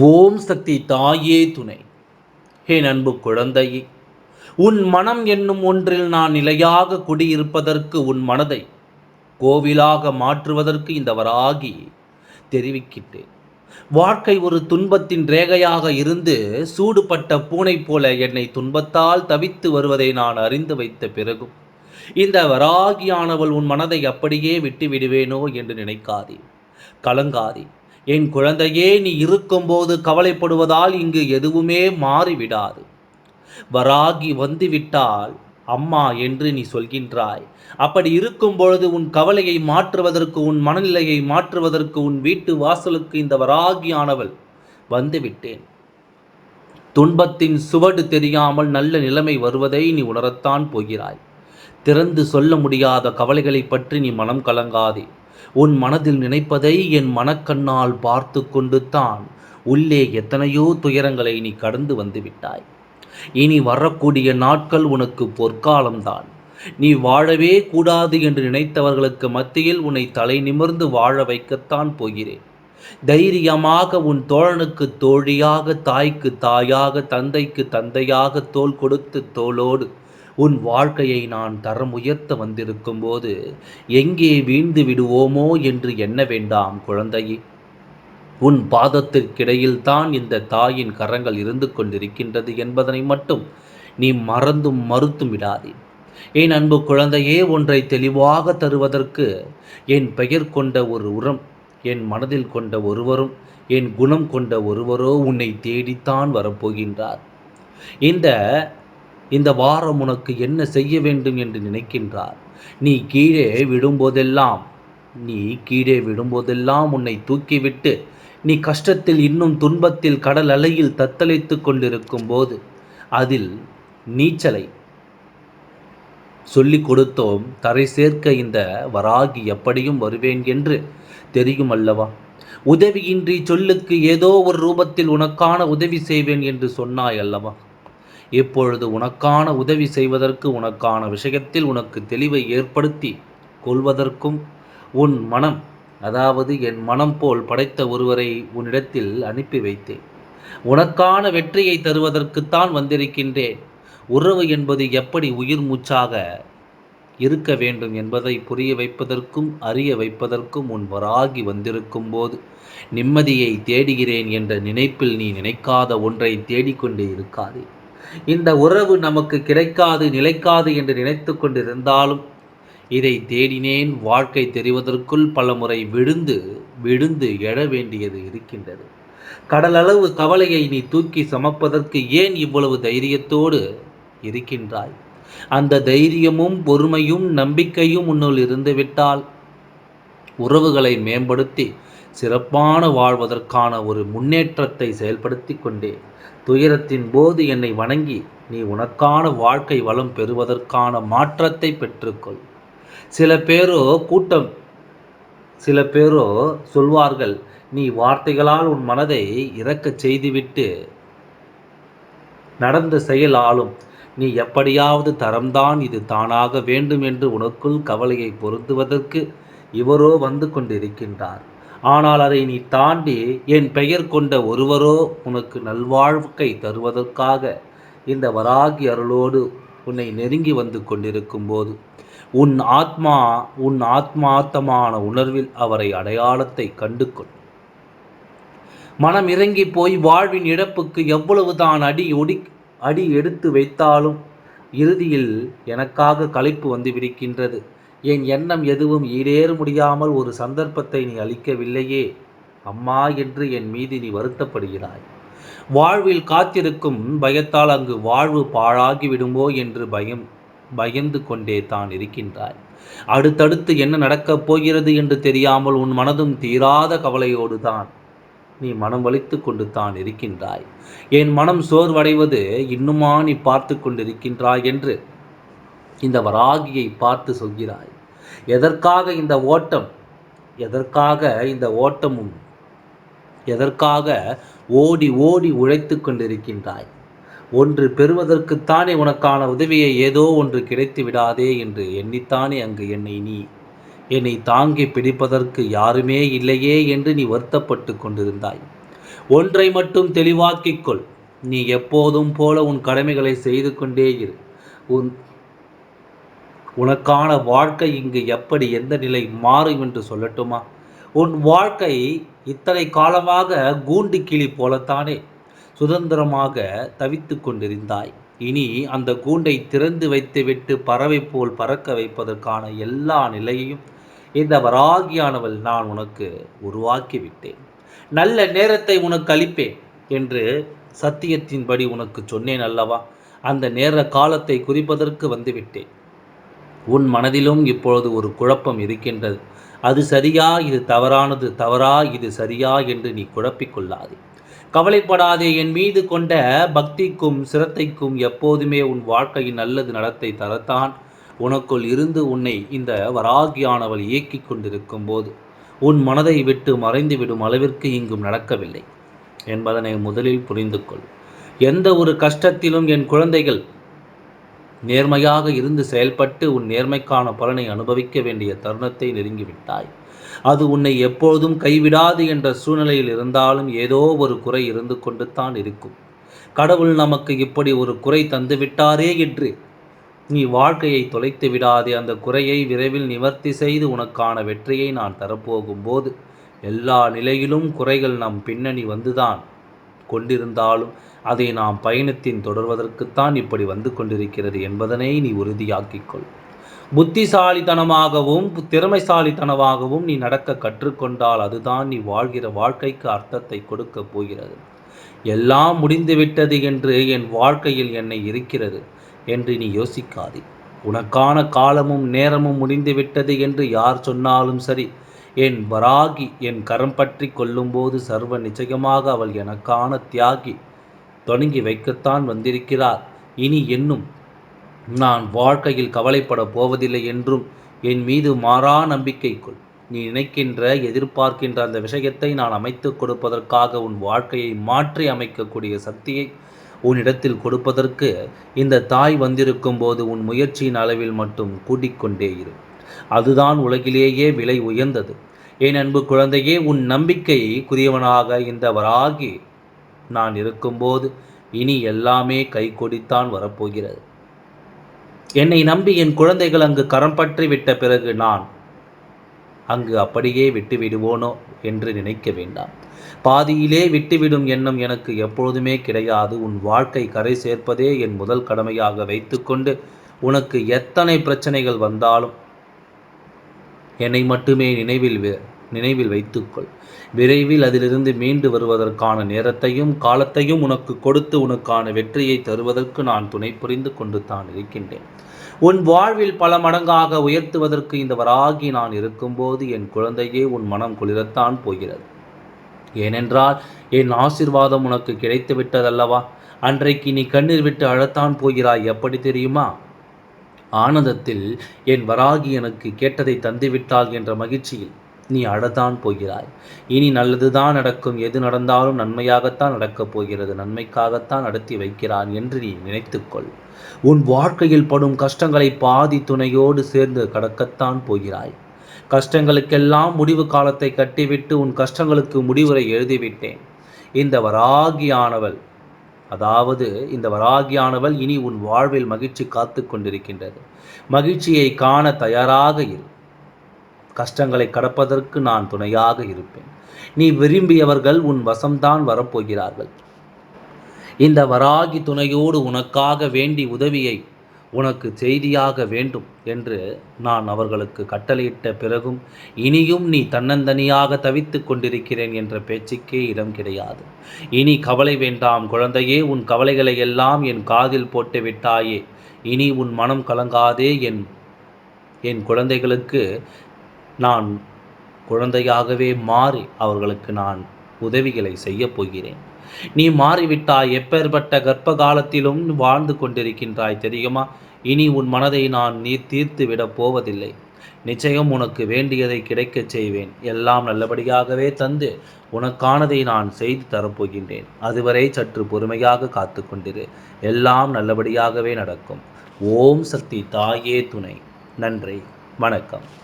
ஓம் சக்தி தாயே துணை. ஹே அன்பு குழந்தையே உன் மனம் என்னும் ஒன்றில் நான் நிலையாக குடியிருப்பதற்கு உன் மனதை கோவிலாக மாற்றுவதற்கு இந்த வராகி தெரிவிக்கிட்டேன். வாழ்க்கை ஒரு துன்பத்தின் ரேகையாக இருந்து சூடுபட்ட பூனை போல என்னை துன்பத்தால் தவித்து வருவதை நான் அறிந்து வைத்த பிறகும் இந்த வராகியானவள் உன் மனதை அப்படியே விட்டு விடுவேனோ என்று நினைக்காதே. கலங்காதே. என் குழந்தையே நீ இருக்கும்போது கவலைப்படுவதால் இங்கு எதுவுமே மாறிவிடாது. வராகி வந்துவிட்டால் அம்மா என்று நீ சொல்கின்றாய். அப்படி இருக்கும் பொழுது உன் கவலையை மாற்றுவதற்கு உன் மனநிலையை மாற்றுவதற்கு உன் வீட்டு வாசலுக்கு இந்த வராகியானவள் வந்துவிட்டேன். துன்பத்தின் சுவடு தெரியாமல் நல்ல நிலைமை வருவதை நீ உணரத்தான் போகிறாய். திறந்து சொல்ல முடியாத கவலைகளை பற்றி நீ மனம் கலங்காதே. உன் மனதில் நினைப்பதை என் மனக்கண்ணால் பார்த்து கொண்டு தான் உள்ளே எத்தனையோ துயரங்களை நீ கடந்து வந்து விட்டாய் இனி வரக்கூடிய நாட்கள் உனக்கு பொற்காலம்தான். நீ வாழவே கூடாது என்று நினைத்தவர்களுக்கு மத்தியில் உன்னை தலை நிமிர்ந்து வாழ வைக்கத்தான் போகிறேன். தைரியமாக உன் தோழனுக்கு தோழியாக தாய்க்கு தாயாக தந்தைக்கு தந்தையாக தோல் கொடுத்து தோளோடு உன் வாழ்க்கையை நான் தரம் உயர்த்த வந்திருக்கும் போது எங்கே வீழ்ந்து விடுவோமோ என்று எண்ண வேண்டாம் குழந்தையே. உன் பாதத்திற்கிடையில் தான் இந்த தாயின் கரங்கள் இருந்து கொண்டிருக்கின்றது என்பதனை மட்டும் நீ மறந்தும் மறுத்தும் விடாதே. என் அன்பு குழந்தையே ஒன்றை தெளிவாக தருவதற்கு என் பெயர் கொண்ட ஒரு உரம் என் மனதில் கொண்ட ஒருவரும் என் குணம் கொண்ட ஒருவரோ உன்னை தேடித்தான் வரப்போகின்றார். இந்த இந்த வாரம் உனக்கு என்ன செய்ய வேண்டும் என்று நினைக்கின்றார்? நீ கீழே விடும்போதெல்லாம் நீ கீழே விடும்போதெல்லாம் உன்னை தூக்கிவிட்டு நீ கஷ்டத்தில் இன்னும் துன்பத்தில் கடல் அலையில் தத்தளித்து கொண்டிருக்கும் போது அதில் நீச்சலை சொல்லிக் கொடுத்தோம். தரை சேர்க்க இந்த வராகி எப்படியும் வருவேன் என்று தெரியும் அல்லவா? உதவியின்றி சொல்லுக்கு ஏதோ ஒரு ரூபத்தில் உனக்கான உதவி செய்வேன் என்று சொன்னாய் அல்லவா? இப்பொழுது உனக்கான உதவி செய்வதற்கு உனக்கான விஷயத்தில் உனக்கு தெளிவை ஏற்படுத்தி கொள்வதற்கும் உன் மனம் அதாவது என் மனம் போல் படைத்த ஒருவரை உன்னிடத்தில் அனுப்பி வைத்தேன். உனக்கான வெற்றியை தருவதற்குத்தான் வந்திருக்கின்றேன். உறவு என்பது எப்படி உயிர் மூச்சாக இருக்க வேண்டும் என்பதை புரிய வைப்பதற்கும் அறிய வைப்பதற்கும் உன் வராகி வந்திருக்கும் போது நிம்மதியை தேடுகிறேன் என்ற நினைப்பில் நீ நினைக்காத ஒன்றை தேடிக்கொண்டே இருக்காதே. இந்த உறவு நமக்கு கிடைக்காது நிலைக்காது என்று நினைத்து கொண்டிருந்தாலும் இதை தேடினேன். வாழ்க்கை தெரிவதற்குள் பல முறை விழுந்து விழுந்து எழ வேண்டியது இருக்கின்றது. கடலளவு கவலையை நீ தூக்கி சமப்பதற்கு ஏன் இவ்வளவு தைரியத்தோடு இருக்கின்றாய்? அந்த தைரியமும் பொறுமையும் நம்பிக்கையும் உன்னுள் இருந்துவிட்டால் உறவுகளை மேம்படுத்தி சிறப்பான வாழ்வதற்கான ஒரு முன்னேற்றத்தை செயல்படுத்தி கொண்டே. துயரத்தின் போது என்னை வணங்கி நீ உனக்கான வாழ்க்கை வளம் பெறுவதற்கான மாற்றத்தை பெற்றுக்கொள். சில பேரோ கூட்டம் சில பேரோ சொல்வார்கள் நீ வார்த்தைகளால் உன் மனதை இறக்கச் செய்துவிட்டு நடந்த செயல் ஆளும். நீ எப்படியாவது தரம்தான் இது தானாக வேண்டும் என்று உனக்குள் கவலையை பொருந்துவதற்கு இவரோ வந்து கொண்டிருக்கின்றார். ஆனால் அதை நீ தாண்டி என் பெயர் கொண்ட ஒருவரோ உனக்கு நல்வாழ்க்கை தருவதற்காக இந்த வராகி அருளோடு உன்னை நெருங்கி வந்து கொண்டிருக்கும் போது உன் ஆத்மா உன் ஆத்மார்த்தமான உணர்வில் அவரை அடையாளத்தை கண்டு கொள் மனம் இறங்கி போய் வாழ்வின் இழப்புக்கு எவ்வளவுதான் அடி ஒடி அடி எடுத்து வைத்தாலும் இறுதியில் எனக்காக களைப்பு வந்து விடுக்கின்றது. என் எண்ணம் எதுவும் ஈடேற முடியாமல் ஒரு சந்தர்ப்பத்தை நீ அளிக்கவில்லையே. அம்மா என்று என் மீது நீ வருத்தப்படுகிறாய். வாழ்வில் காத்திருக்கும் பயத்தால் அங்கு வாழ்வு பாழாகி விடுமோ என்று பயம் பயந்து கொண்டே தான் இருக்கின்றாய். அடுத்தடுத்து என்ன நடக்கப் போகிறது என்று தெரியாமல் உன் மனதும் தீராத கவலையோடு தான் நீ மனம் வலித்து கொண்டு தான் இருக்கின்றாய். என் மனம் சோர்வடைவது இன்னுமா நீ பார்த்து கொண்டிருக்கின்றாய் என்று இந்த வராகியை பார்த்து சொல்கிறாய். எதற்காக இந்த ஓட்டம்? எதற்காக இந்த ஓட்டமும்? எதற்காக ஓடி ஓடி உழைத்து கொண்டிருக்கின்றாய்? ஒன்று பெறுவதற்குத்தானே உனக்கான உதவியை ஏதோ ஒன்று கிடைத்து விடாதே என்று எண்ணித்தானே அங்கு என்னை நீ. என்னை தாங்கி பிடிப்பதற்கு யாருமே இல்லையே என்று நீ வருத்தப்பட்டு கொண்டிருந்தாய். ஒன்றை மட்டும் தெளிவாக்கிக் கொள். நீ எப்போதும் போல உன் கடமைகளை செய்து கொண்டே இரு. உன் உனக்கான வாழ்க்கை இங்கு எப்படி எந்த நிலை மாறும் என்று சொல்லட்டுமா? உன் வாழ்க்கை இத்தனை காலமாக கூண்டு கிளி போலத்தானே சுதந்திரமாக தவித்து கொண்டிருந்தாய். இனி அந்த கூண்டை திறந்து வைத்துவிட்டு பறவை போல் பறக்க வைப்பதற்கான எல்லா நிலையையும் இந்த வராகியானவள் நான் உனக்கு உருவாக்கிவிட்டேன். நல்ல நேரத்தை உனக்கு அளிப்பேன் என்று சத்தியத்தின்படி உனக்கு சொன்னேன் அல்லவா? அந்த நேர காலத்தை குறிப்பதற்கு வந்துவிட்டேன். உன் மனதிலும் இப்பொழுது ஒரு குழப்பம் இருக்கின்றது. அது சரியா இது தவறானது தவறா இது சரியா என்று நீ குழப்பிக்கொள்ளாதே. கவலைப்படாதே என் மீது கொண்ட பக்திக்கும் சிரத்தைக்கும் எப்போதுமே உன் வாழ்க்கையின் நல்லது நடத்தை தரத்தான் உனக்குள் இருந்து உன்னை இந்த வராகியானவள் இயக்கி கொண்டிருக்கும் போது உன் மனதை விட்டு மறைந்து விடும் அளவிற்கு இங்கும் நடக்கவில்லை. என்பதனை முதலில் புரிந்து கொள் எந்த ஒரு கஷ்டத்திலும் என் குழந்தைகள் நேர்மையாக இருந்து செயல்பட்டு உன் நேர்மைக்கான பலனை அனுபவிக்க வேண்டிய தருணத்தை நெருங்கிவிட்டாய். அது உன்னை எப்பொழுதும் கைவிடாது என்ற சூழ்நிலையில் இருந்தாலும் ஏதோ ஒரு குறை இருந்து கொண்டு தான் இருக்கும். கடவுள் நமக்கு இப்படி ஒரு குறை தந்துவிட்டாரே என்று. நீ வாழ்க்கையை தொலைத்து விடாதே. அந்த குறையை விரைவில் நிவர்த்தி செய்து உனக்கான வெற்றியை நான் தரப்போகும் போது எல்லா நிலையிலும் குறைகள் நம் பின்னணி வந்துதான். கொண்டிருந்தாலும் அதை நாம் பயணத்தின் தொடர்வதற்குத்தான் இப்படி வந்து கொண்டிருக்கிறது என்பதனை நீ உறுதியாக்கிக்கொள். புத்திசாலித்தனமாகவும் திறமைசாலித்தனமாகவும் நீ நடக்க கற்றுக்கொண்டால் அதுதான் நீ வாழ்கிற வாழ்க்கைக்கு அர்த்தத்தை கொடுக்கப் போகிறது. எல்லாம் முடிந்துவிட்டது என்று என் வாழ்க்கையில் என்னை இருக்கிறது என்று நீ யோசிக்காதே. உனக்கான காலமும் நேரமும் முடிந்துவிட்டது என்று யார் சொன்னாலும் சரி என் வராகி என் கரம் பற்றி கொள்ளும்போது சர்வ நிச்சயமாக அவள் எனக்கான தியாகி தொடங்கி வைக்கத்தான் வந்திருக்கிறார். இனி என்னும் நான் வாழ்க்கையில் கவலைப்பட போவதில்லை என்றும் என் மீது மாறா நம்பிக்கை கொள். நீ நினைக்கின்ற எதிர்பார்க்கின்ற அந்த விஷயத்தை நான் அமைத்து கொடுப்பதற்காக உன் வாழ்க்கையை மாற்றி அமைக்கக்கூடிய சக்தியை உன்னிடத்தில் கொடுப்பதற்கு இந்த தாய் வந்திருக்கும் போது உன் முயற்சியின் அளவில் மட்டும் கூட்டிக்கொண்டே இரு. அதுதான் உலகிலேயே விலை உயர்ந்தது. என் அன்பு குழந்தையே உன் நம்பிக்கைக்குரியவனாக இந்த வராகி நான் இருக்கும்போது இனி எல்லாமே கை கொடித்தான் வரப்போகிறது. என்னை நம்பி என் குழந்தைகள் அங்கு கரம் பற்றி விட்ட பிறகு நான் அங்கு அப்படியே விட்டு விடுவோனோ என்று நினைக்க வேண்டாம். பாதியிலே விட்டுவிடும் எண்ணம் எனக்கு எப்பொழுதுமே கிடையாது. உன் வாழ்க்கை கரை சேர்ப்பதே என் முதல் கடமையாக வைத்துக்கொண்டு உனக்கு எத்தனை பிரச்சனைகள் வந்தாலும் என்னை மட்டுமே நினைவில் நினைவில் வைத்துக்கொள். விரைவில் அதிலிருந்து மீண்டு வருவதற்கான நேரத்தையும் காலத்தையும் உனக்கு கொடுத்து உனக்கான வெற்றியை தருவதற்கு நான் துணை புரிந்து கொண்டு தான் இருக்கின்றேன். உன் வாழ்வில் பல மடங்காக உயர்த்துவதற்கு இந்த வராகி நான் இருக்கும்போது என் குழந்தையே உன் மனம் குளிரத்தான் போகிறது. ஏனென்றால் என் ஆசிர்வாதம் உனக்கு கிடைத்து விட்டதல்லவா அன்றைக்கு நீ கண்ணீர் விட்டு அழத்தான் போகிறாய் எப்படி தெரியுமா? ஆனந்தத்தில் என் வராகி எனக்கு கேட்டதை தந்துவிட்டாள் என்ற மகிழ்ச்சியில் நீ அழதான் போகிறாய். இனி நல்லதுதான் நடக்கும். எது நடந்தாலும் நன்மையாகத்தான் நடக்கப் போகிறது. நன்மைக்காகத்தான் நடத்தி வைக்கிறான் என்று நீ நினைத்துக்கொள். உன் வாழ்க்கையில் படும் கஷ்டங்களை பாதி துணையோடு சேர்ந்து கடக்கத்தான் போகிறாய். கஷ்டங்களுக்கெல்லாம் முடிவு காலத்தை கட்டிவிட்டு உன் கஷ்டங்களுக்கு முடிவுரை எழுதிவிட்டேன். இந்த வராகியானவள் அதாவது இந்த வராகியானவள் இனி உன் வாழ்வில் மகிழ்ச்சி காத்து கொண்டிருக்கின்றது. மகிழ்ச்சியை காண தயாராக இரு. கஷ்டங்களை கடப்பதற்கு நான் துணையாக இருப்பேன். நீ விரும்பியவர்கள் உன் வசம்தான் வரப்போகிறார்கள். இந்த வராகி துணையோடு உனக்காக வேண்டி உதவியை உனக்கு செய்தியாக வேண்டும் என்று நான் அவர்களுக்கு கட்டளையிட்ட பிறகும் இனியும் நீ தன்னந்தனியாக தவித்து கொண்டிருக்கிறேன் என்ற பேச்சுக்கே இடம் கிடையாது. இனி கவலை வேண்டாம் குழந்தையே உன் கவலைகளை எல்லாம் என் காதில் போட்டு விட்டாயே. இனி உன் மனம் கலங்காதே என் என் குழந்தைகளுக்கு நான் குழந்தையாகவே மாறி அவர்களுக்கு நான் உதவிகளை செய்யப் போகிறேன். நீ மாறிவிட்டாய் எப்பேற்பட்ட கர்ப்ப காலத்திலும் வாழ்ந்து கொண்டிருக்கின்றாய் தெரியுமா? இனி உன் மனதை நான் நீ தீர்த்து விடப் போவதில்லை. நிச்சயம் உனக்கு வேண்டியதை கிடைக்கச் செய்வேன். எல்லாம் நல்லபடியாகவே தந்து உனக்கானதை நான் செய்து தரப்போகின்றேன். அதுவரை சற்று பொறுமையாக காத்து கொண்டிரு. எல்லாம் நல்லபடியாகவே நடக்கும். ஓம் சக்தி தாயே துணை. நன்றி. வணக்கம்.